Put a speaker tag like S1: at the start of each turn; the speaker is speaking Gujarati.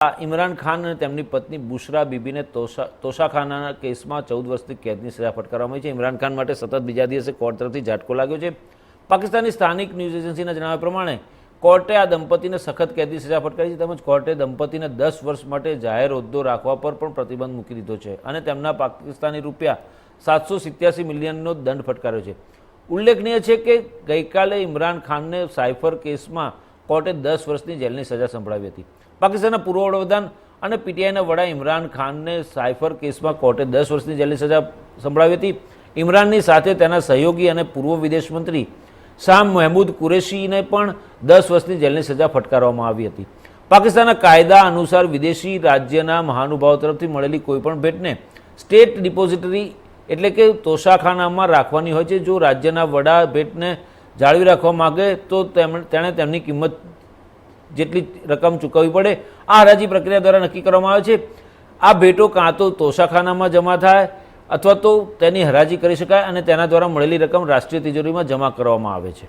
S1: ઇમરાન ખાન અને તેમની પત્ની બુશરા બીબીને તોશા, તોશાખાનાના કેસમાં ચૌદ વર્ષની કેદની સજા ફટકારવામાં આવી છે. ઇમરાન ખાન માટે સતત બીજા દિવસે કોર્ટ તરફથી ઝાટકો લાગ્યો છે. પાકિસ્તાની સ્થાનિક ન્યૂઝ એજન્સીના જણાવ્યા પ્રમાણે, કોર્ટે આ દંપતીને સખત કેદની સજા ફટકારી છે તેમજ કોર્ટે દંપતીને દસ વર્ષ માટે જાહેર હોદ્દો રાખવા પર પણ પ્રતિબંધ મૂકી દીધો છે અને તેમના પાકિસ્તાની રૂપિયા સાતસો સિત્યાસી મિલિયનનો દંડ ફટકાર્યો છે. ઉલ્લેખનીય છે કે ગઈકાલે ઇમરાન ખાનને સાયફર કેસમાં કોર્ટે દસ વર્ષની જેલની સજા સંભળાવી હતી. પાકિસ્તાનના પૂર્વ વડાપ્રધાન અને પીટીઆઈના વડા ઇમરાન ખાનને સાયફર કેસમાં કોર્ટે દસ વર્ષની જેલની સજા સંભળાવી હતી. ઇમરાનની સાથે તેના સહયોગી અને પૂર્વ વિદેશ મંત્રી શાહ મહેમૂદ કુરેશીને પણ દસ વર્ષની જેલની સજા ફટકારવામાં આવી હતી. પાકિસ્તાનના કાયદા અનુસાર વિદેશી રાજ્યના મહાનુભાવ તરફથી મળેલી કોઈપણ ભેટને સ્ટેટ ડિપોઝિટરી એટલે કે તોશાખાનામાં રાખવાની હોય છે, જો રાજ્યના વડા ભેટને જાળવી રાખવા માગે તો તેણે તેમની કિંમત જેટલી રકમ ચૂકવવી પડે. આ હરાજી પ્રક્રિયા દ્વારા નક્કી કરવામાં આવે છે. આ ભેટો કાં તો તોશાખાનામાં જમા થાય અથવા તો તેની હરાજી કરી શકાય અને તેના દ્વારા મળેલી રકમ રાષ્ટ્રીય તિજોરીમાં જમા કરવામાં આવે છે.